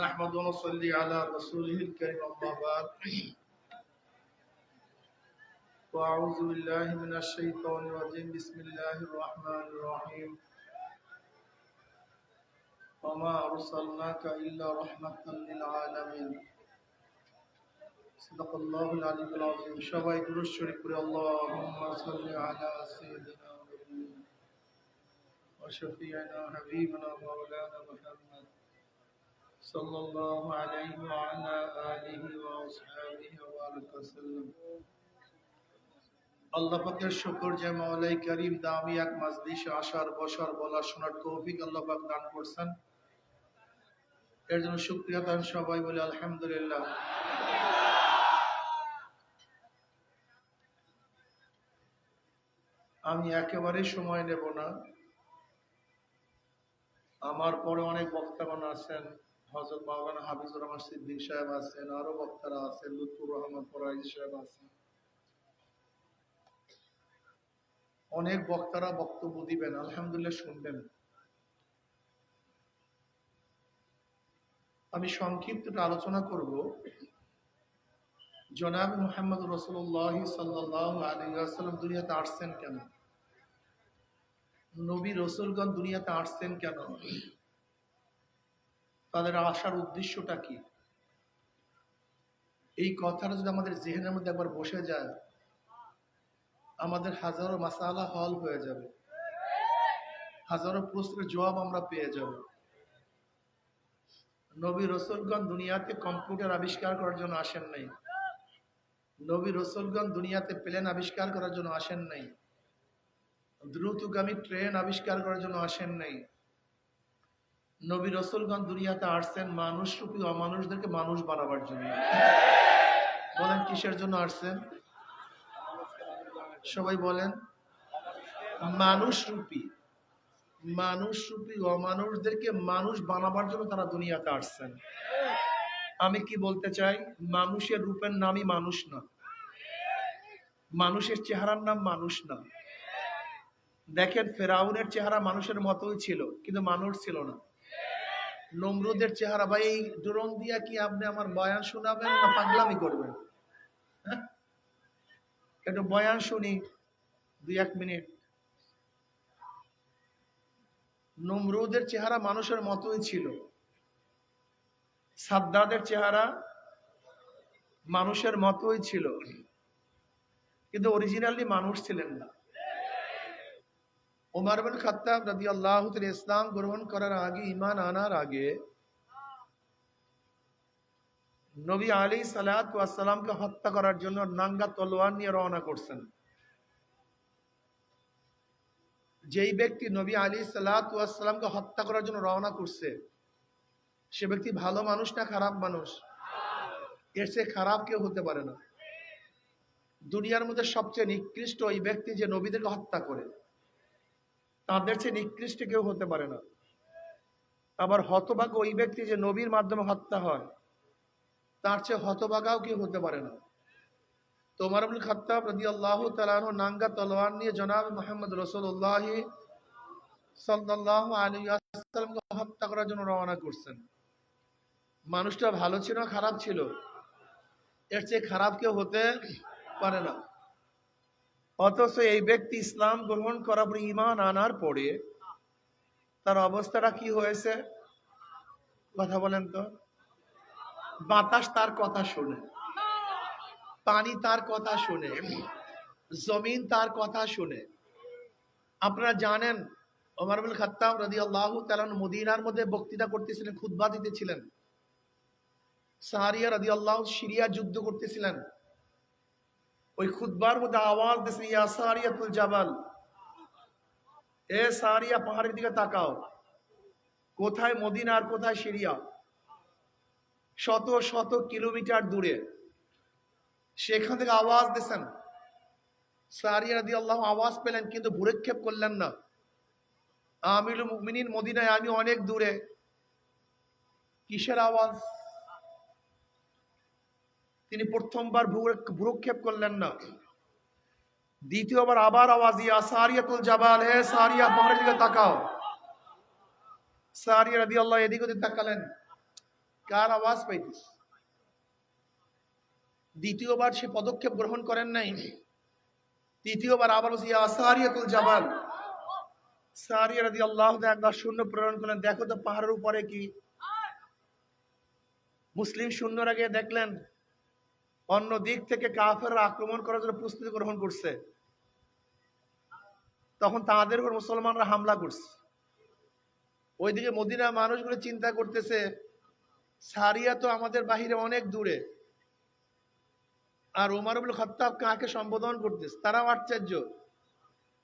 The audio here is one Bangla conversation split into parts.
نحمد ونصلي على رسوله الكريم أما بعد. وأعوذ بالله من الشيطان الرجيم. بسم الله الرحمن الرحيم. وما أرسلناك إلا رحمة للعالمين. صدق الله العلي العظيم. شبابي درود شريف اللهم صل على سيدنا وشفيعنا حبيبنا مولانا محمد صلى الله عليه وعلى آله وأصحابه وبارك وسلم আল্লাহ পাকের শুকর যে মাওলাই করিম দামি এক মাজলিসে আসার বসার বলা শোনার তৌফিক আল্লাহ পাক দান করছেন এর জন্য শুক্রিয়া দান সবাই বলে আলহামদুলিল্লাহ আমি একেবারে সময় নেব না আমার পরে অনেক বক্তাগণ আছেন হজরত মাওলানা হাফিজুর রহমান সিদ্দিক সাহেব আছেন, আরও বক্তারা আছেন, লুৎফুর রহমান সাহেব আছেন। অনেক বক্তারা বক্তব্য দিবেন, আলহামদুলিল্লাহ শুনবেন। আমি সংক্ষিপ্ত আলোচনা করব। জনাব মোহাম্মদ রসুল্লাহ সাল্লাহ দুনিয়াতে আসছেন কেন? নবী রসুলগঞ্জ দুনিয়াতে আসছেন কেন? তাদের আসার উদ্দেশ্যটা কি? এই কথাটা যদি আমাদের জেহেনের মধ্যে একবার বসে যায়, আমাদের হাজারো মাসালা হল হয়ে যাবে। হাজারো প্রশ্নের জবাব আমরা পেয়ে যাব। নবী রসুলগণ দুনিয়াতে কম্পিউটার আবিষ্কার করার জন্য আসেন নাই। নবী রসুলগণ দুনিয়াতে প্লেন আবিষ্কার করার জন্য আসেন নাই। দ্রুতগামী ট্রেন আবিষ্কার করার জন্য আসেন নাই। নবী রসুলগণ দুনিয়াতে আসছেন মানুষ রূপী অমানুষদেরকে মানুষ বানাবার জন্য। বলেন, কিসের জন্য আসছেন? সবাই বলেন মানুষ রূপী মানুষ রূপী অমানুষদেরকে মানুষ বানাবার জন্য তারা দুনিয়াতে আসছেন। আমি কি বলতে চাই? মানুষের রূপের নামই মানুষ না। মানুষের চেহারার নাম মানুষ না। দেখেন, ফেরাউনের চেহারা মানুষের মতোই ছিল, কিন্তু মানুষ ছিল না। নমরুদের চেহারা, ভাই, এই ড্রোন দিয়া কি আপনি আমার বয়ান শোনাবেন না পাগলামি করবেন? হ্যাঁ? একটু বয়ান শুনি, দুই এক মিনিট। নমরুদের চেহারা মানুষের মতোই ছিল। সাদ্দাদের চেহারা মানুষের মতোই ছিল। কিন্তু অরিজিনালি মানুষ ছিলেন না। ওমর বিন খাত্তাব রাদি আল্লাহ ইসলাম গ্রহণ করার আগে ইমান আনার আগে নবী আলী সালাতামকে হত্যা করার জন্য নাঙ্গা তলোয়ার নিয়ে রওনা করছেন। যেই ব্যক্তি নবী আলী সালাতামকে হত্যা করার জন্য রওনা করছে, সে ব্যক্তি ভালো মানুষ না খারাপ মানুষ? এর সে খারাপ কেউ হতে পারে না। দুনিয়ার মধ্যে সবচেয়ে নিকৃষ্ট ওই ব্যক্তি যে নবীদেরকে হত্যা করে। তাদের চেয়ে নিকৃষ্ট কেউ হতে পারে না। আবার হতভাগ্য ওই ব্যক্তি যে নবীর মাধ্যমে হত্যা হয়, তার চেয়ে হতভাগাও কেউ হতে পারে না। তোমার আবুল খাত্তাব রদি আল্লাহ তালাহ নাঙ্গা তলোয়ার নিয়ে জনাব মোহাম্মদ রসুল্লাহ সাল্লাহ আলী আসসালামকে হত্যা করার জন্য রওনা করছেন। মানুষটা ভালো ছিল, খারাপ ছিল, এর চেয়ে খারাপ কেউ হতে পারে না। অথচ এই ব্যক্তি ইসলাম গ্রহণ করার পর ইমান আনার পরে তার অবস্থাটা কি হয়েছে? কথা বলেন তো। বাতাস তার কথা শুনে, পানি তার কথা শুনে, জমিন তার কথা শুনে। আপনারা জানেন ওমরবুল খাত্তাব রাদি আল্লাহ তালান মদিনার মধ্যে বক্তৃতা করতেছিলেন খুদ্া দিতেছিলেন। সাহারিয়া রাদি আল্লাহ সিরিয়া যুদ্ধ করতেছিলেন। ওই খুদবার মধ্যে আওয়াজ দিয়েছে ইয়া সারিয়াতুল জাবাল। এ সারিয়া পাহাড়ের দিকে তাকাও। কোথায় মদিনা আর কোথায় সিরিয়া? শত শত কিলোমিটার দূরে। সেখান থেকে আওয়াজ দিয়েছেন সারিয়া রাদি আল্লাহ আওয়াজ পেলেন, কিন্তু ভুরেক্ষেপ করলেন না। আমিল মুমিনিন মদিনায়, আমি অনেক দূরে। কিসের আওয়াজ? তিনি প্রথমবার ভ্রুক্ষেপ করলেন না। দ্বিতীয়বার আবার আওয়াজ ইয়া সারিয়াতুল জাবাল, হে সারিয়া, পাহাড়ের দিকে তাকাও। সারিয়া রাদি আল্লাহ এদিক ওদিক তাকালেন। কার আওয়াজ পাইতিস? দ্বিতীয়বার সে পদক্ষেপ গ্রহণ করেন নাই। তৃতীয়বার আবার বলছি, ইয়া সারিয়াতুল জাবাল। সারিয়া রাদি আল্লাহ একবার শূন্য প্রেরণ করলেন। দেখো তো পাহাড়ের উপরে কি? মুসলিম শূন্যরা আগে দেখলেন অন্য দিক থেকে কাফের আক্রমণ করার জন্য প্রস্তুতি গ্রহণ করছে। তখন তাদের উপর মুসলমানরা হামলা করছে। ওইদিকে মদিনা মানুষগুলো চিন্তা করতেছে, সারিয়া তো আমাদের বাহিরে অনেক দূরে। আর ওমর খত্তাব কাকে সম্বোধন করতেছে? তারাও আশ্চর্য।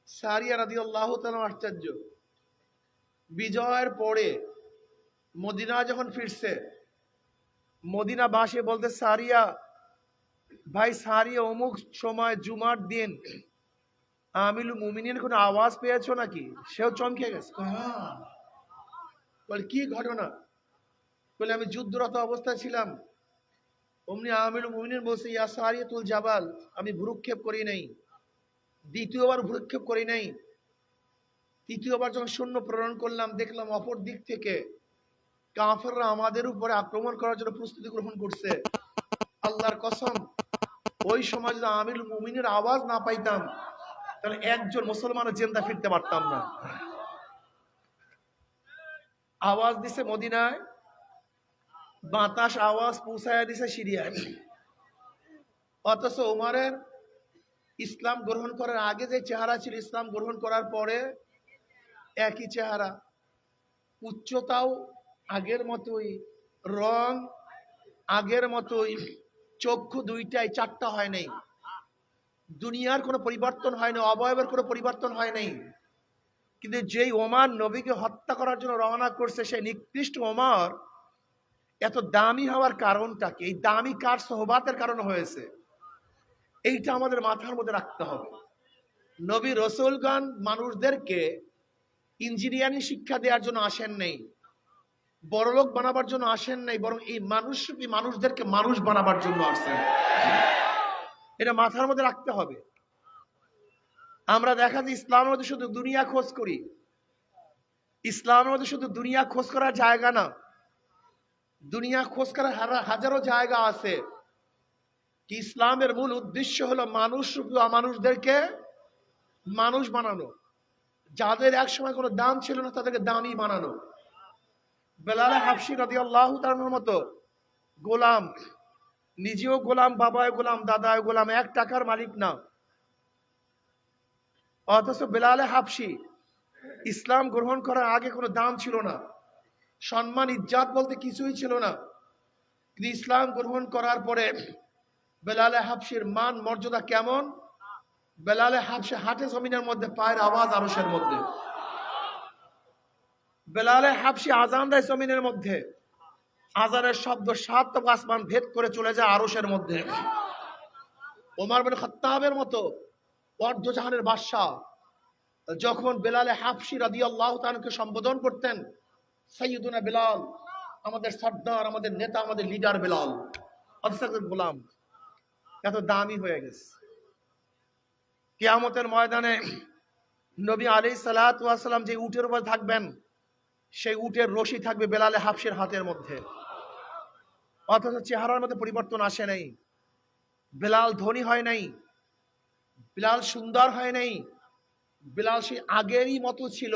সারিয়া রাদি আল্লাহ তালাও আশ্চর্য। বিজয়ের পরে মদিনা যখন ফিরছে মদিনা বাসে বলতে সারিয়া ভাই সারিয়া অমুক সময় জুমার দিন আমিল মুমিনের কোনো আওয়াজ পেয়েছ নাকি? সেও চমকে গেছে। বলে, কি ঘটনা? বলে, আমি যুদ্ধরত অবস্থায় ছিলাম। অমনি আমিল মুমিনের বলছে, ইয়া সারিয়াতুল জাবাল, আমি ভুরুক্ষেপ করি নাই। দ্বিতীয়বার ভুরুক্ষেপ করি নাই। তৃতীয়বার যখন শূন্য প্রেরণ করলাম, দেখলাম অপর দিক থেকে কাফেররা আমাদের উপরে আক্রমণ করার জন্য প্রস্তুতি গ্রহণ করছে। আল্লাহর কসম, ওই সময় যদি আমির মুমিনের আওয়াজ না পাইতাম, তাহলে একজন মুসলমানের জেন্দা ফিরতে পারতাম না। আওয়াজ দিছে মদিনায়, বাতাস আওয়াজ পৌঁছায় দিছে সিরিয়ায়। অথচ ওমারের ইসলাম গ্রহণ করার আগে যে চেহারা ছিল, ইসলাম গ্রহণ করার পরে একই চেহারা। উচ্চতাও আগের মতোই, রং আগের মতোই চক্ষু দুইটাই চারটা হয় নাই। দুনিয়ার কোনো পরিবর্তন হয় না অবয়বের কোনো পরিবর্তন হয় নাই। কিন্তু যেই ওমার নবীকে হত্যা করার জন্য রওনা করছে, সেই নিকৃষ্ট ওমর এত দামি হওয়ার কারণটা কি এই দামি কার সহবাতের কারণে হয়েছে, এইটা আমাদের মাথার মধ্যে রাখতে হবে। নবী রসুলগণ মানুষদেরকে ইঞ্জিনিয়ারিং শিক্ষা দেওয়ার জন্য আসেন নেই। বড়লোক বানাবার জন্য আসেন নাই, বরং এই মানুষ মানুষদেরকে মানুষ বানাবার জন্য আসেন এটা মাথার মধ্যে রাখতে হবে। আমরা দেখা যায় ইসলামের মধ্যে শুধু দুনিয়া খোঁজ করি। ইসলামের মধ্যে শুধু দুনিয়া খোঁজ করার জায়গা না, দুনিয়া খোঁজ করার হাজারো জায়গা আছে। কি ইসলামের মূল উদ্দেশ্য হলো মানুষ মানুষদেরকে মানুষ বানানো। যাদের এক সময় কোনো দাম ছিল না, তাদেরকে দামি বানানো। বেলাল হাফসি রাদি আল্লাহ মতো গোলাম, নিজেও গোলাম বাবায় গোলাম দাদায় গোলাম, এক টাকার মালিক না। অথচ বেলালে হাফসি ইসলাম গ্রহণ করার আগে কোনো দাম ছিল না। সম্মান, ইজ্জাত বলতে কিছুই ছিল না। কিন্তু ইসলাম গ্রহণ করার পরে বেলালে হাফসির মান, মর্যাদা কেমন? বেলালে হাফসি হাটে জমিনের মধ্যে পায়ের আওয়াজ আরসের মধ্যে। বেলালে হাফসি আজান দেয় জমিনের মধ্যে। আজানের শব্দ সাত আসমান ভেদ করে চলে যায় আরসের মধ্যে। ওমার বিন খত্তাবের মতো অর্ধজাহানের বাদশাহ যখন বেলালে হাফসি রাদি আল্লাহ সম্বোধন করতেন সৈয়দুনা বেলাল, আমাদের সর্দার, আমাদের নেতা, আমাদের লিডার বেলাল। গোলাম এত দামি হয়ে গেছে। কেয়ামতের ময়দানে নবী আলী সালাম যে উটের উপর থাকবেন সেই উটের রশি থাকবে বেলালে হাফসের হাতের মধ্যে। অথচ চেহারার মধ্যে পরিবর্তন আসে নাই। বেলাল ধনী হয় নাই। বিলাল সুন্দর হয় নাই। বিলাল সেই আগেরই মতো ছিল।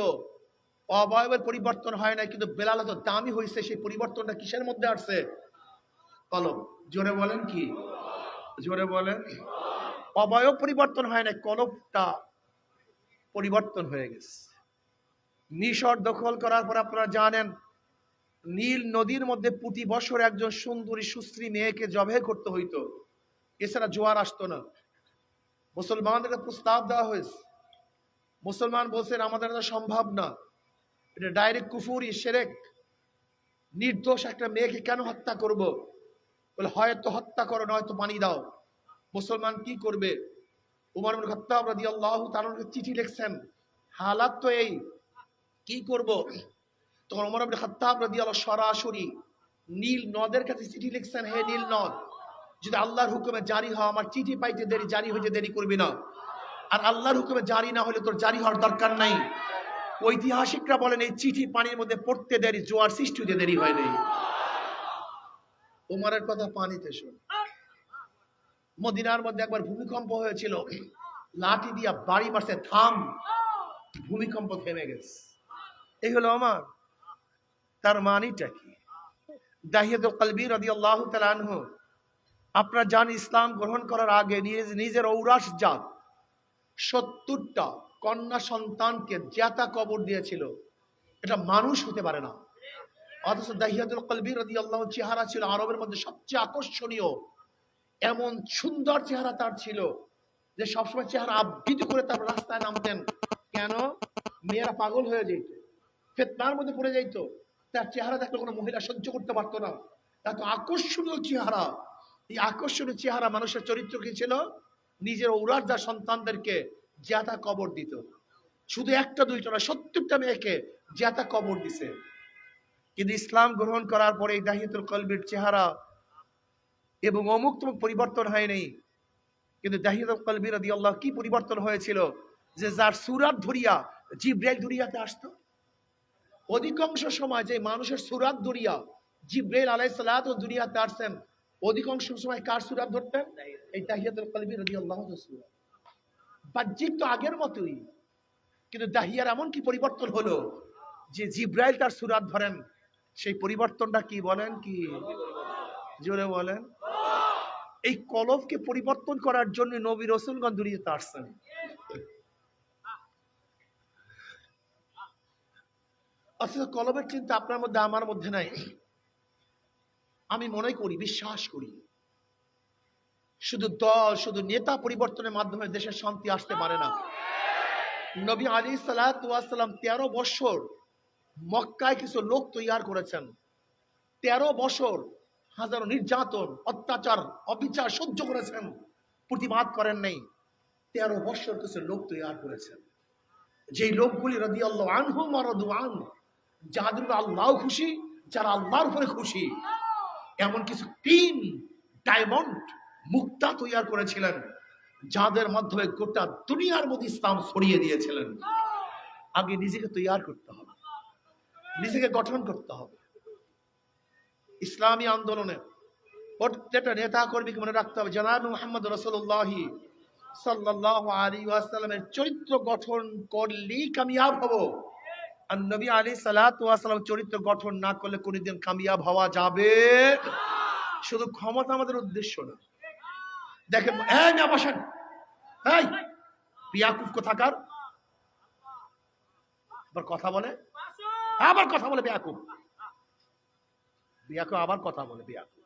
অবয়বের পরিবর্তন হয় নাই, কিন্তু বেলাল এত দামি হয়েছে সেই পরিবর্তনটা কিসের মধ্যে আসছে? কলম। জোরে বলেন কি? জোরে বলেন। অবয়ব পরিবর্তন হয় না কলবটা পরিবর্তন হয়ে গেছে। মিশর দখল করার পর আপনারা জানেন, নীল নদীর মধ্যে প্রতি বছর একজন সুন্দরী সুশ্রী মেয়েকে জবে করতে হইতো। এছাড়া জোয়ার আসতো না। মুসলমানদেরকে প্রস্তাব দেওয়া হয়েছে। মুসলমান বলছেন, আমাদের এটা সম্ভব না। এটা ডাইরেক্ট কুফুরি, সেরেক। নির্দোষ একটা মেয়েকে কেন হত্যা করব? বলে হয়তো হত্যা করো নয়তো পানি দাও। মুসলমান কি করবে? উমর খত্তাব রাদি আল্লাহ তালকে চিঠি লিখছেন, হালাত তো এই কি করব? তখন উমর আব্দুল খত্তাব রাদি আল্লাহ সরাসরি নীল নদের কাছে চিঠি লিখছেন, হে নীল নদ, যদি আল্লাহর হুকুমে জারি হয় আমার চিঠি পাইতে দেরি, জারি হইতে দেরি করবি না। আর আল্লাহর হুকুমে জারি না হলে তোর জারি হওয়ার দরকার নাই। ঐতিহাসিকরা বলেন, এই চিঠি পানির মধ্যে পড়তে দেরি, জোয়ার সৃষ্টি হতে দেরি হয় নাই। উমারের কথা পানিতে শোন। মদিনার মধ্যে একবার ভূমিকম্প হয়েছিল। লাঠি দিয়া বাড়ি মারছে থাম, ভূমিকম্প থেমে গেছে। এই হলো আমার। তার মানিটা কি? দাহিয়াদ কলবি রদি আল্লাহ তালানহ আপনার জান ইসলাম গ্রহণ করার আগে নিজ, নিজের ঔরাস জাত সত্তরটা কন্যা সন্তানকে জ্যাতা কবর দিয়েছিল। এটা মানুষ হতে পারে না। অথচ দাহিয়াতুল কলবি রদি আল্লাহ চেহারা ছিল আরবের মধ্যে সবচেয়ে আকর্ষণীয়। এমন সুন্দর চেহারা তার ছিল যে সবসময় চেহারা আবৃত করে তার রাস্তায় নামতেন। কেন? মেয়েরা পাগল হয়ে যেত। ফেতনার মধ্যে পড়ে যাইত। তার চেহারা দেখলে কোনো মহিলা সহ্য করতে পারতো না। এত আকর্ষণীয় চেহারা। এই আকর্ষণীয় চেহারা মানুষের চরিত্র কি ছিল? নিজের ঔরার যা সন্তানদেরকে জ্যাতা কবর দিত। শুধু একটা দুইটা না সত্তরটা মেয়েকে জ্যাতা কবর দিছে। কিন্তু ইসলাম গ্রহণ করার পরে এই দাহিয়াতুল কলবির চেহারা এবং অমুক তমুক পরিবর্তন হয়নি কিন্তু দাহিয়াতুল কলবি রাদি আল্লাহ কি পরিবর্তন হয়েছিল? যে যার সুরাত ধরিয়া, জিব্রাইল দুনিয়াতে আসতো। অধিকাংশ সময় যে মানুষের সুরাত ধরিয়া জিব্রাইল আলাইহিস সালাত দুনিয়াতে আসছেন অধিকাংশ সময় কার সুরাত ধরতেন? এই দাহিয়াতুল কলবি রাদি আল্লাহ বাহ্যিক তো আগের মতোই, কিন্তু দাহিয়ার এমন কি পরিবর্তন হলো যে জিব্রাইল তার সুরাত ধরেন? সেই পরিবর্তনটা কি বলেন কি? জোরে বলেন। এই কলবকে পরিবর্তন করার জন্য নবী রসুলগঞ্জ দুনিয়াতে আসছেন। অথচ কলবের চিন্তা আপনার মধ্যে, আমার মধ্যে নাই। আমি মনে করি, বিশ্বাস করি। শুধু দল, শুধু নেতা পরিবর্তনের মাধ্যমে দেশের শান্তি আসতে পারে না। নবী আলী সালাম তেরো বছর মক্কায় কিছু লোক তৈয়ার করেছেন। তেরো বছর হাজারো নির্যাতন, অত্যাচার, অবিচার সহ্য করেছেন। প্রতিবাদ করেন নাই। তেরো বছর কিছু লোক তৈয়ার করেছেন। যেই লোকগুলি রদি আল্লাহ আনহু মারদু আন যাদের আল্লাহ খুশি, যারা আল্লাহর উপরে খুশি। এমন কিছু তিন ডায়মন্ড মুক্তা তৈয়ার করেছিলেন, যাদের মাধ্যমে গোটা দুনিয়ার মধ্যে ইসলাম ছড়িয়ে দিয়েছিলেন। আগে নিজেকে তৈয়ার করতে হবে, নিজেকে গঠন করতে হবে। ইসলামী আন্দোলনে প্রত্যেকটা নেতা কর্মীকে মনে রাখতে হবে, জানাব মোহাম্মদ রসুল্লাহি সাল্লাহ আলী ওয়াসাল্লামের চরিত্র গঠন করলেই কামিয়াব হব। আর নবী আলী সালাতাম চরিত্র গঠন না করলে কোনদিন কামিয়াব হওয়া যাবে শুধু ক্ষমতা আমাদের উদ্দেশ্য না দেখেন এই না বসেন এই বিয়াকুফ কোথাকার আবার কথা বলে আবার কথা বলে বিয়াকুফ বিয়াকুফ আবার কথা বলে বিয়াকুফ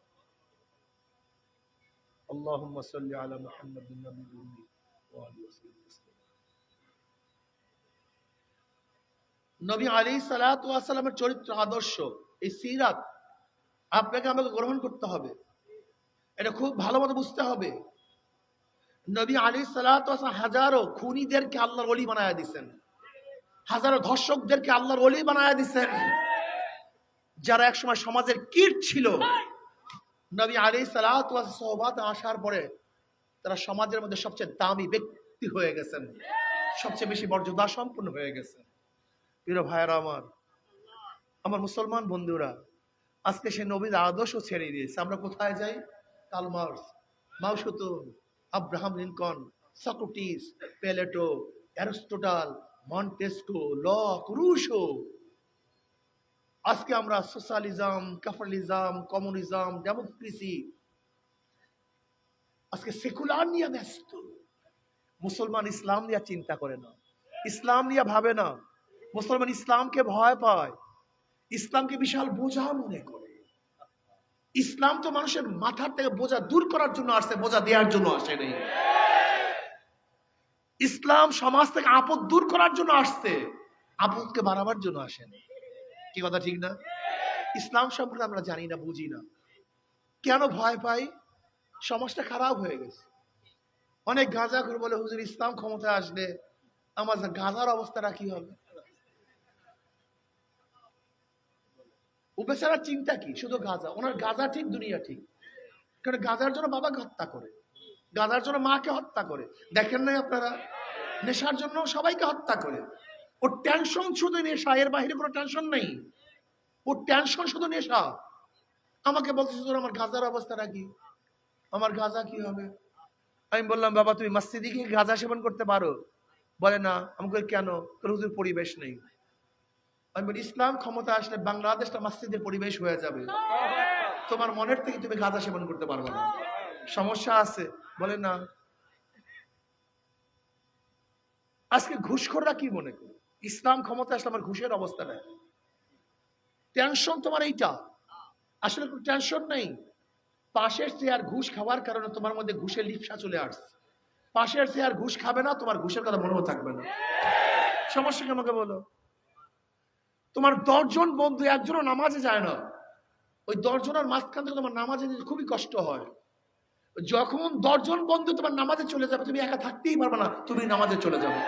اللهم صل على محمد النبي الأمي وآله وصحبه وسلم নবী আলী সালামের চরিত্র আদর্শ, এই সিরাত আপনাকে আমাকে গ্রহণ করতে হবে। এটা খুব ভালো মতো বুঝতে হবে। নবী আলী সালাত হাজারো খুনিদেরকে আল্লাহর অলি বানায় দিচ্ছেন হাজারো ধর্ষকদেরকে আল্লাহর অলি বানায় দিচ্ছেন যারা একসময় সমাজের কীট ছিল। নবী আলী সালাত সহবাত আসার পরে তারা সমাজের মধ্যে সবচেয়ে দামি ব্যক্তি হয়ে গেছেন। সবচেয়ে বেশি মর্যাদা সম্পন্ন হয়ে গেছেন। প্রিয় ভাইয়েরা আমার আমার মুসলমান বন্ধুরা, আজকে সে নবীর আদর্শ ছেড়ে দিয়েছে। আমরা কোথায় যাই? Karl Marx, মাউসুতুন, Abraham Lincoln Socrates Plato Aristotle, Montesquieu Locke Rousseau আজকে আমরা সোশ্যালিজম, ক্যাপিটালিজম, কমিউনিজম, ডেমোক্রেসি, আজকে সেকুলার নিয়ে ব্যস্ত। মুসলমান ইসলাম নিয়ে চিন্তা করে না। ইসলাম নিয়ে ভাবে না। মুসলমান ইসলামকে ভয় পায়। ইসলামকে বিশাল বোঝা মনে করে। ইসলাম তো মানুষের মাথার থেকে বোঝা দূর করার জন্য আসছে বোঝা দেওয়ার জন্য আসে নেই। ইসলাম সমাজ থেকে আপদ দূর করার জন্য আসছে, আপদকে বাড়াবার জন্য আসেনি কি কথা, ঠিক না? ইসলাম সম্পর্কে আমরা জানি না, বুঝি না। কেন ভয় পাই? সমাজটা খারাপ হয়ে গেছে। অনেক গাঁজা করে বলে, হুজুর, ইসলাম ক্ষমতায় আসলে আমার গাঁজার অবস্থাটা কি হবে? ও চিন্তা কি? শুধু গাঁজা। ওনার গাঁজা ঠিক, দুনিয়া ঠিক। কারণ গাঁজার জন্য বাবাকে হত্যা করে। গাঁজার জন্য মাকে হত্যা করে। দেখেন নাই আপনারা? নেশার জন্য সবাইকে হত্যা করে। ওর টেনশন শুধু নেশা। এর বাইরে কোনো টেনশন নেই। ওর টেনশন শুধু নেশা। আমাকে বলতেছে, তোর আমার গাজার অবস্থাটা কি? আমার গাজা কি হবে? আমি বললাম, বাবা, তুমি মসজিদে গিয়ে গাঁজা সেবন করতে পারো? বলে, না। আমাকে কেন? তোর হুজুর পরিবেশ নেই। আমি বলি ইসলাম ক্ষমতা আসলে বাংলাদেশটা মসজিদের পরিবেশ হয়ে যাবে। তোমার মনের থেকে তুমি গাঁজা সেবন করতে পারবে না। সমস্যা আছে বলে না। আজকে ঘুষখোররা কি মনে করে? ইসলাম ক্ষমতা আসলে আমার ঘুষের অবস্থা নেয় টেনশন তোমার এইটা। আসলে কোনো টেনশন নেই। পাশের চেয়ার ঘুষ খাওয়ার কারণে তোমার মধ্যে ঘুষের লিপসা চলে আসছে। পাশের চেয়ার ঘুষ খাবে না, তোমার ঘুষের কথা মনেও থাকবে না। সমস্যা কি আমাকে বলো? তোমার দশজন বন্ধু, একজনও নামাজে যায় না। ওই দশজনের মাঝখান থেকে তোমার নামাজে খুবই কষ্ট হয়। যখন দশজন বন্ধু তোমার নামাজে চলে যাবে, তুমি একা থাকতেই পারবে না, তুমি নামাজে চলে যাবে।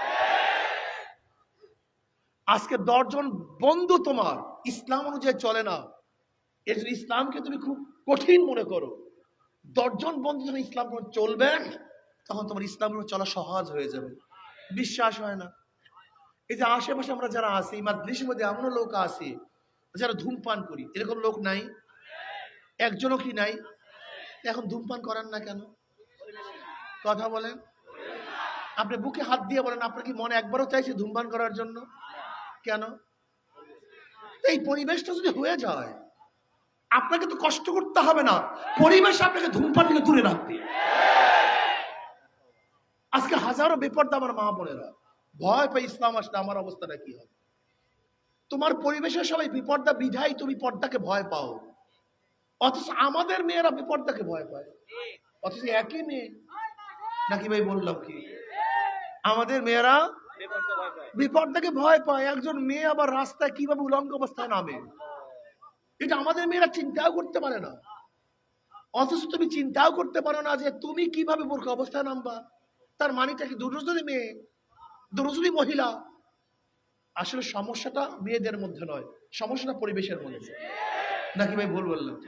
আজকে দশজন বন্ধু তোমার, ইসলাম অনুযায়ী চলে না। এর জন্য ইসলামকে তুমি খুব কঠিন মনে করো। দশজন বন্ধু যখন ইসলাম চলবে, তখন তোমার ইসলাম চলা সহজ হয়ে যাবে। বিশ্বাস হয় না। এই যে আশেপাশে আমরা যারা আছি, মাদ্রিসের মধ্যে এমনও লোক আছে, যারা ধূমপান করি। এরকম লোক নাই? একজনও কি নাই? এখন ধূমপান করেন না কেন? কথা বলেন। আপনি বুকে হাত দিয়ে বলেন, আপনার কি মনে একবারও চাইছে ধূমপান করার জন্য? কেন? এই পরিবেশটা যদি হয়ে যায়, আপনাকে তো কষ্ট করতে হবে না। পরিবেশ আপনাকে ধূমপান থেকে দূরে রাখবে। আজকে হাজারো বেপর্দা আমার মা বোনেরা। ভয় পাই ইসলাম আসলে আমার অবস্থাটা কি হবে? তোমার পরিবেশের সবাই বিপর্দা বিধাই তুমি পর্দাকে ভয় পাও। অথচ আমাদের মেয়েরা বিপর্দাকে ভয় পায়। অথচ একই মেয়ে। নাকি ভাই বললাম কি? আমাদের মেয়েরা বিপর্দাকে ভয় পায়। একজন মেয়ে আবার রাস্তায় কীভাবে উলঙ্গ অবস্থায় নামে? এটা আমাদের মেয়েরা চিন্তাও করতে পারে না। অথচ তুমি চিন্তাও করতে পারো না যে তুমি কীভাবে মূর্খ অবস্থায় নামবা? তার মানিটা কি দুরজনী মেয়ে দুরজনী মহিলা। আসলে সমস্যাটা মেয়েদের মধ্যে নয়, সমস্যাটা পরিবেশের মধ্যে। নাকি ভাই ভুল বললাম?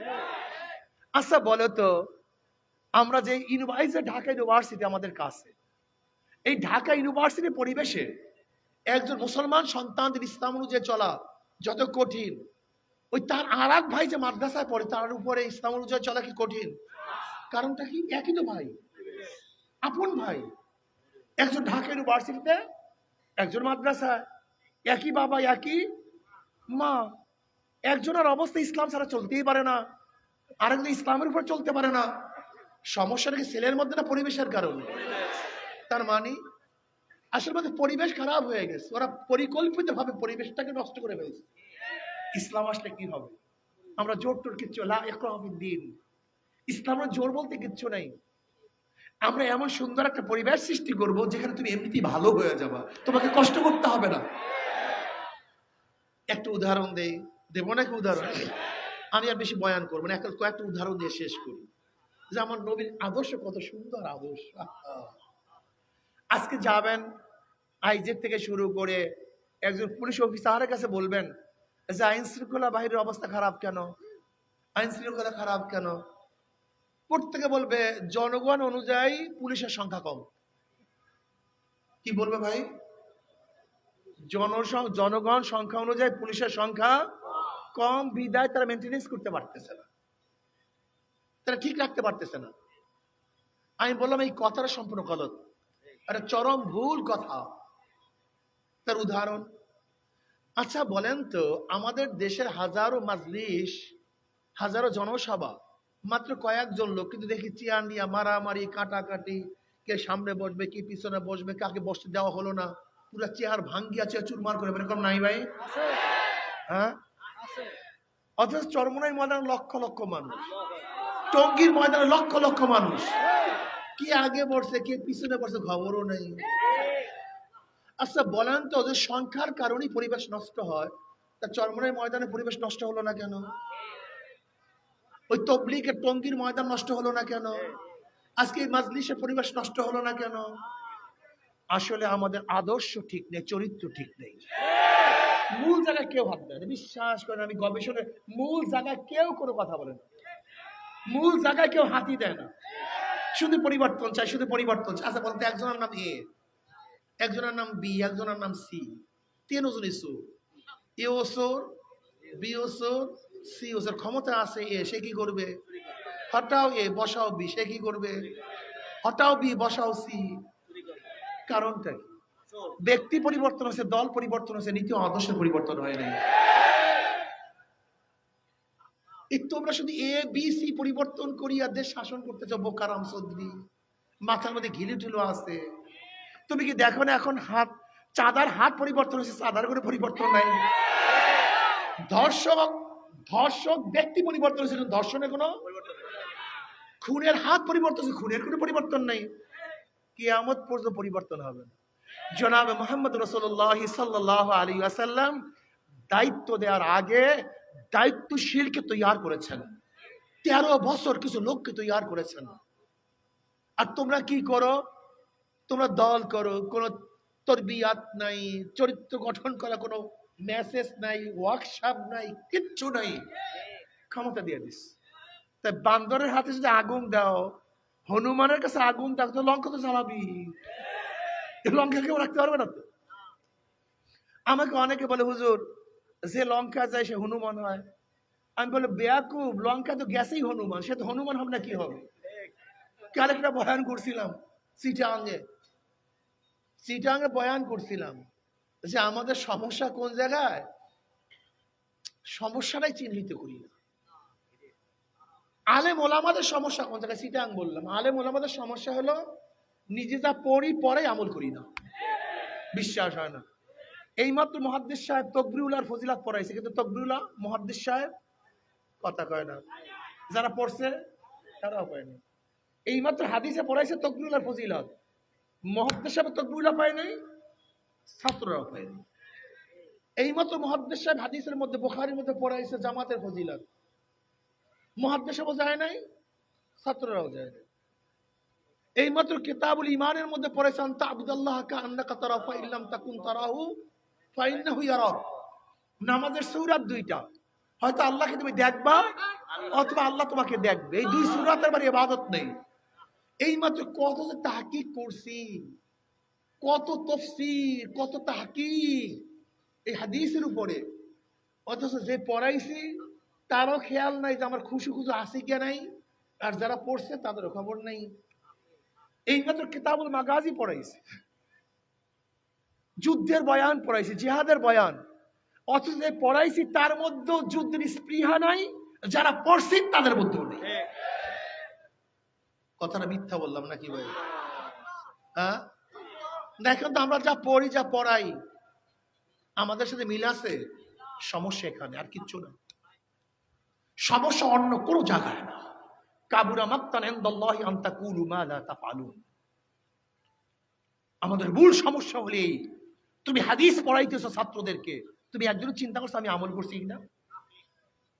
আচ্ছা বলো তো, আমরা যে ইউনিভার্সিটি ঢাকা ইউনিভার্সিটি আমাদের কাছে, এই ঢাকা ইউনিভার্সিটি পরিবেশে একজন মুসলমান সন্তানদের ইসলাম অনুযায়ী চলা যত কঠিন, ওই তার আর ভাই যে মাদ্রাসায় পড়ে, তার উপরে ইসলাম অনুযায়ী চলা কি কঠিন? কারণটা কি? একই তো ভাই। আপন ভাই। একজন ঢাকা ইউনিভার্সিটিতে, একজন মাদ্রাসায়। একই বাবা, একই মা। একজনের অবস্থা ইসলাম ছাড়া চলতেই পারে না। আরেকজন ইসলামের উপর চলতে পারে না। সমস্যা নাকি ছেলের মধ্যে না পরিবেশের কারণে? তার মানে আসলে মধ্যে পরিবেশ খারাপ হয়ে গেছে। ওরা পরিকল্পিত ভাবে পরিবেশটাকে নষ্ট করে ফেলছে। ইসলাম আসলে কি হবে? আমরা জোর টোর কিচ্ছু, লা দিন। ইসলামের জোর বলতে কিচ্ছু নাই। আমরা এমন সুন্দর একটা পরিবেশ সৃষ্টি করব যেখানে তুমি এমনিতেই ভালো হয়ে যাবা। তোমাকে কষ্ট করতে হবে না। একটা উদাহরণ দেই। দেব নাকি উদাহরণ? আমি আর বেশি বয়ান করব না। একটা কয়েকটা উদাহরণ দিয়ে শেষ করি। যে আমার নবীর আদর্শ কত সুন্দর আদর্শ। আজকে যাবেন আইজের থেকে শুরু করে একজন পুলিশ অফিসারের কাছে বলবেন যে আইন শৃঙ্খলা বাহিনীর অবস্থা খারাপ কেন? আইন শৃঙ্খলা খারাপ কেন? প্রত্যেকে বলবে, জনগণ অনুযায়ী পুলিশের সংখ্যা কম। কি বলবে ভাই? জনগণ সংখ্যা অনুযায়ী পুলিশের সংখ্যা কম, বিদায় তারা মেনটেনেন্স করতে পারতেছে না। তারা ঠিক রাখতে পারতেছে না। আমি বললাম, এই কথাটা সম্পূর্ণ গলত। একটা চরম ভুল কথা। তার উদাহরণ আচ্ছা বলেন তো, আমাদের দেশের হাজারো মাজলিস, হাজারো জনসভা মাত্র কয়েকজন লোক কিন্তু দেখি চেয়ার নিয়ে মারামারি কাটাকাটি কে সামনে বসবে কে পিছনে বসবে কাকে বসতে দেওয়া হলো না পুরো চেয়ার ভাঙ্গিয়া চেয়ার চুরমার করে এরকম নাই ভাই? হ্যাঁ? অথচ চরমনাই ময়দানে লক্ষ লক্ষ মানুষ। টঙ্গীর ময়দানে লক্ষ লক্ষ মানুষ। কি আগে বসছে কে পিছনে বসছে খবরও নেই। আচ্ছা বলেন তো যে সংখ্যার কারণেই পরিবেশ নষ্ট হয় তা চরমনাই ময়দানে পরিবেশ নষ্ট হলো না কেন? ওই তবলিকের টঙ্গীর ময়দান নষ্ট হলো না কেন? আজকে এই মাজলিসের পরিবেশ নষ্ট হলো না কেন? আসলে আমাদের আদর্শ ঠিক নেই, চরিত্র ঠিক নেই। মূল জায়গায় কেউ দেয় না বিশ্বাস করেন আমি গবেষণায় মূল জায়গায় কেউ কোনো কথা বলে না মূল জায়গায় কেউ হাতি দেয় না। শুধু পরিবর্তন চাই, শুধু পরিবর্তন চাই। আচ্ছা বলতে একজনের নাম এ, একজনের নাম বি, একজনের নাম সি। তিন ওজনই সোর এ ও সোর, বি ও সি ওসের ক্ষমতা আছে, এ, সে কি করবে? হটাও এ, বসাও বি, সে কি করবে? হটাও বি, বসাও সি। কারণটা কি? ব্যক্তি পরিবর্তন হচ্ছে দল পরিবর্তন হচ্ছে নীতি আদর্শের পরিবর্তন হয় নাই। তোমরা শুধু এ, বি, সি পরিবর্তন করিয়া দেশ শাসন করতেছ বোকারাম চৌধুরী। মাথার মধ্যে ঘিলি টুলো আছে। তুমি কি দেখো না এখন হাত, চাঁদার হাত পরিবর্তন হয়েছে, চাঁদার করে পরিবর্তন নাই? ধর্ষক ধর্ষক ব্যক্তি পরিবর্তন হয়েছে ধর্ষণে কোনো খুনের হাত পরিবর্তন হয়েছে, খুনের কোনো পরিবর্তন নাই। কিয়ামত পর্যন্ত পরিবর্তন হবে না। জনাব মোহাম্মদ রসল্লাহ সাল্লাহ আলী আসাল্লাম দায়িত্ব দেওয়ার আগে দায়িত্বশীলকে তৈয়ার করেছেন। তেরো বছর কিছু লোককে তৈয়ার করেছেন। আর তোমরা কি করো? তোমরা দল করো, কোনো তরবিয়াত নাই, চরিত্র গঠন করা কোনো মেসেজ নাই ওয়ার্কশপ নাই, কিচ্ছু নাই। ক্ষমতা দিয়ে দিস। তাই বান্দরের হাতে যদি আগুন দাও, হনুমানের কাছে আগুন থাকতো লঙ্কা তো জ্বালাবি। লঙ্কা কেউ রাখতে পারবে না তো? আমাকে অনেকে বলে, হুজুর, যে লঙ্কা যায় সে হনুমান হয়। আমি বলে, বেয়াকুব, লঙ্কা তো গেছেই হনুমান, সে তো হনুমান হবে না, কি হবে? কাল একটা বয়ান করছিলাম সিটাঙ্গে সিটাঙ্গে বয়ান করছিলাম। যে আমাদের সমস্যা কোন জায়গায়? সমস্যাটাই চিহ্নিত করি না। আলেম ওলামাদের সমস্যা কোন জায়গায়? সেটা আমি বললাম। আলেম ওলামাদের সমস্যা হলো নিজে যা পড়ি পরে আমল করি না। বিশ্বাস হয় না। এইমাত্র মহাদ্দেশ সাহেব তকবরিউল্লাহর ফজিলাত পড়াইছে, কিন্তু তকবরিউল্লাহ মহাদ্দেশ সাহেব কথা কয় না। যারা পড়ছে, তারাও পায় না। এইমাত্র হাদিসে পড়াইছে তকবরিউল্লাহর ফজিলাত। মহাদ্দেশ সাহেব তকবরিউল্লাহ পায় নাই। ছাত্ররাও নাই। এইমাত্র মহাদ্দেশ সাহেব হাদিসের মধ্যে, বোখারির মধ্যে পড়াইছে জামাতের ফজিলাত। মহাদ্দেশ সাহেবও যায় নাই, ছাত্ররাও যায় নাই। এইমাত্র কিতাবুল ইমানের মধ্যে পড়েছেন তাবুদাল্লাহ কা আন্নাকা তারা ফাইল্লাম তাকুন তারাহু নামাজের সূরাত দুইটা। হয়তো আল্লাহকে তুমি দেখবা, অথবা আল্লাহ তোমাকে দেখবে। এই দুই সূরাতের বাড়ি ইবাদত নেই। এইমাত্র কত যে তাহকিক করছি। কত তফসির কত তাহকিক এই হাদিসের উপরে। অথচ যে পড়াইছি তারও খেয়াল নাই যে আমার খুশি খুশি আছে কে নাই আর যারা পড়ছে তাদেরও খবর নেই। এইমাত্র কিতাবুল মাগাজি পড়াইছে। যুদ্ধের বয়ান পড়াইছি জিহাদের বয়ান। অথচ যে পড়াইছি তার মধ্যেও যুদ্ধের স্পৃহা নাই যারা পড়ছে তাদের মধ্যেও নেই। কথাটা মিথ্যা বললাম নাকি ভাই? হ্যাঁ? দেখেন তো আমরা যা পড়ি, যা পড়াই, আমাদের সাথে মিল আছে? সমস্যা এখানে, আর কিচ্ছু না। সমস্যা অন্য কোনো জায়গায় না। কাবুরা মাক্তান ইনদাল্লাহি আন তাকুলু মা লা তাফআলুন। আমাদের মূল সমস্যা হলে তুমি হাদিস পড়াইতেছো ছাত্রদেরকে, তুমি একজন চিন্তা করছ আমি আমল করছি না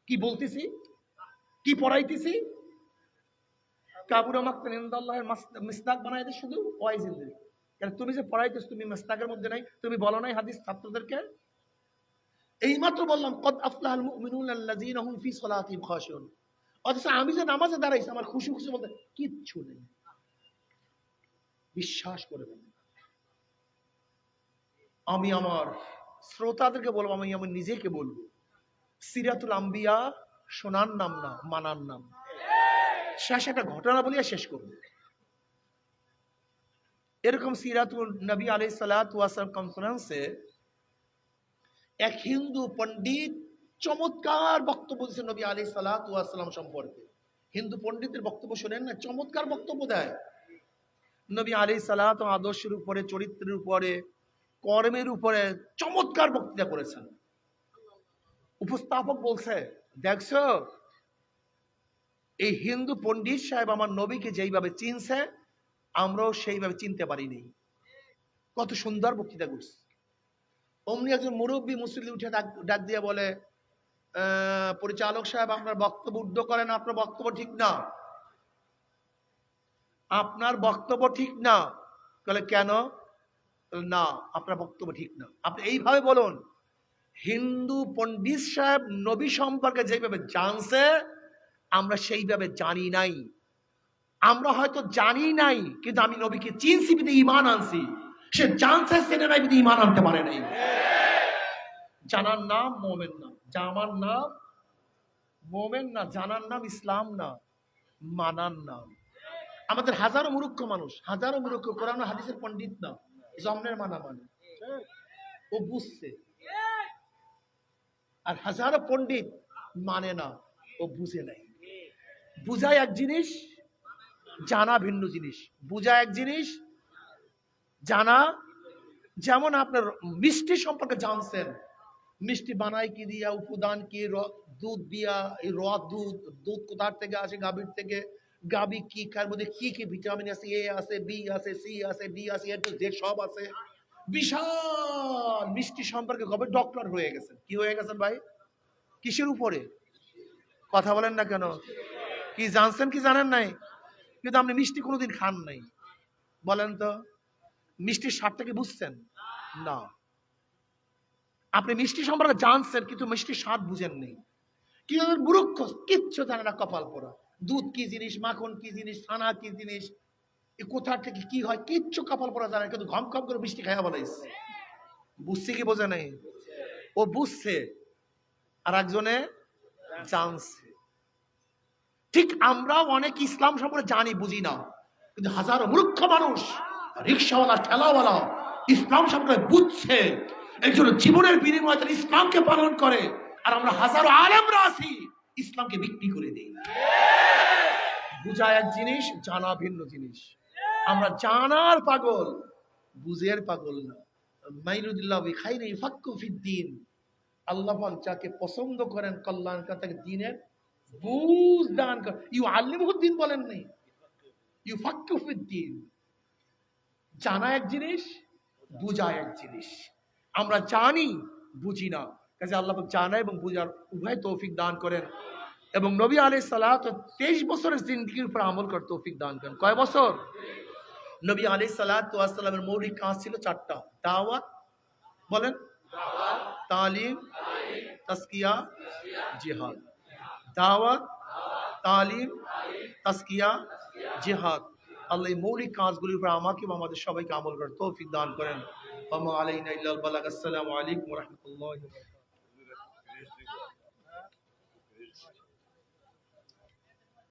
কি বলতেছি? কি পড়াইতেছি? কাবুরা মাক্তান ইনদাল্লাহের মাস- মিসদাক বানাই শুধু ওয়াইজিনদের কারণ তুমি যে পড়াইতেছো, তুমি মিসদাকের মধ্যে নাই, তুমি বলো নাই হাদিস ছাত্রদেরকে? এইমাত্র বললাম, কদ আফলাহাল মুমিনুন আল্লাযীনা হুম ফি সালাতিহিম খাশিউন। অথচ আমি যে নামাজে দাঁড়াইছি, আমার খুশি খুশি বলতে কিচ্ছু নেই। বিশ্বাস করে। আমি আমার শ্রোতাদেরকে বলব, আমি আমার নিজেকে বলব, সিরাতুল আম্বিয়া শোনার নাম না, মানার নাম। শেষ একটা ঘটনা বলিয়া শেষ করব। এরকম সিরাতুল নবী আলাই সালাম কনফারেন্সে এক হিন্দু পণ্ডিত চমৎকার বক্তব্য দিচ্ছেন নবী আলী সালাম সম্পর্কে। হিন্দু পণ্ডিতের বক্তব্য শোনেন না, চমৎকার বক্তব্য দেয়। নবী আলী সালাত আদর্শের উপরে, চরিত্রের উপরে, কর্মের উপরে চমৎকার বক্তৃতা করেছেন। উপস্থাপক বলছে দেখছ এই হিন্দু পণ্ডিত সাহেব আমার নবীকে যেইভাবে চিনছে আমরাও সেইভাবে চিনতে পারিনি কত সুন্দর বক্তৃতা করছে। অমনি একজন মুরব্বী মুসলিম উঠে ডাক দিয়ে বলে পরিচালক সাহেব, আপনার বক্তব্য উদ্ধ করেন, আপনার বক্তব্য ঠিক না। আপনার বক্তব্য ঠিক না? বলে কেন? না, আপনার বক্তব্য ঠিক না। আপনি এইভাবে বলুন। হিন্দু পণ্ডিত সাহেব নবী সম্পর্কে যেভাবে জানছে, আমরা সেইভাবে জানি নাই। আমরা হয়তো জানি নাই, কিন্তু আমি নবীকে চিনছি, বিধে ইমান আনছি। সে জানছে নাই, বিধে ইমান আনতে পারে নাই। জানার নাম মোমেন নাম জামার নাম মোমেন না, জানার নাম ইসলাম না, মানার নাম। আমাদের হাজারো মূর্খ মানুষ, হাজারো মূর্খ, কোরআন হাদিসের পণ্ডিত না, জন্মের মানা মানে ও বুঝছে। আর হাজারো পণ্ডিত মানে না, ও বুঝে নাই। বুঝায় এক জিনিস জানা ভিন্ন জিনিস। বুঝা এক জিনিস, জানা, যেমন আপনার মিষ্টি সম্পর্কে জানছেন, মিষ্টি বানায় কি দিয়া, উপাদান কি দুধ দিয়া, এই র দুধ দুধ কোথার থেকে আসে, গাভীর থেকে গাবি কি, কার মধ্যে কি কি ভিটামিন আছে, এ আছে, বি আছে, সি আছে, ডি আছে, এ টু জেড, সব আছে। বিশাল মিষ্টি সম্পর্কে কবে ডক্টর হয়ে গেছেন? কি হয়ে গেছেন ভাই? কিসের উপরে? কথা বলেন না কেন? কি জানছেন কি জানেন নাই? কিন্তু আপনি মিষ্টি কোনোদিন খান নাই। বলেন তো, মিষ্টির স্বাদটা কি বুঝছেন? না। আপনি মিষ্টি সম্পর্কে জানছেন, কিন্তু মিষ্টির স্বাদ বুঝেন নেই। কি মূর্খ, কিচ্ছু জানে না কপাল দুধ কি জিনিস, মাখন কি জিনিস, ছানা কি জিনিস, এ থেকে কি হয়, কিচ্ছু কপাল পরা জানে কিন্তু ঘম ঘম করে মিষ্টি খাইয়া বলাইছে। বুঝছে কি বোঝে নাই? ও বুঝছে আর একজনে জানছে। ঠিক আমরাও অনেক ইসলাম সম্পর্কে জানি, বুঝি না। কিন্তু হাজারো মূর্খ মানুষ, রিক্সাওয়ালা, ঠেলাওয়ালা, ইসলাম সম্পর্কে বুঝছে। এই জন্য জীবনের বিনিময়ে তারা ইসলামকে পালন করে। আর আমরা হাজারো আলেমরা আছি, ইসলামকে বিক্রি করে দিই। বুঝা এক জিনিস, জানা ভিন্ন জিনিস। আমরা জানার পাগল, বুঝের পাগল না। মাইনুদ্দিল্লাহ খাইরে ফাক্কু ফিদ্দিন। আল্লাহ যাকে পছন্দ করেন কল্যাণ তাকে দিনের বুঝ দান করেন ইউ আল্লিমুদ্দিন বলেন নাই। ইউ ফাক্কু ফিদ্দিন জানা এক জিনিস বুঝা এক জিনিস। আমরা জানি বুঝি না। কাজে আল্লাহ জানা এবং বুঝার উভয় তৌফিক দান করেন। এবং নবী আলাই সালাহ তেইশ বছরের জিন্দগির উপর আমল কর তৌফিক দান করেন। কয় বছর? নবী আলাই সালাতামের মৌলিক কাজ ছিল চারটা। দাওয়াত বলেন? তালিম তাস্কিয়া জিহাদ। দাওয়াত, তালিম তাস্কিয়া জিহাদ। আল্লাহ এই মৌলিক কাজগুলির উপর আমাকে এবং আমাদের সবাইকে আমল করার তৌফিক দান করেন। আলাইনা ইল্লাল বালাগ। আসসালামু আলাইকুম রাহমাতুল্লাহি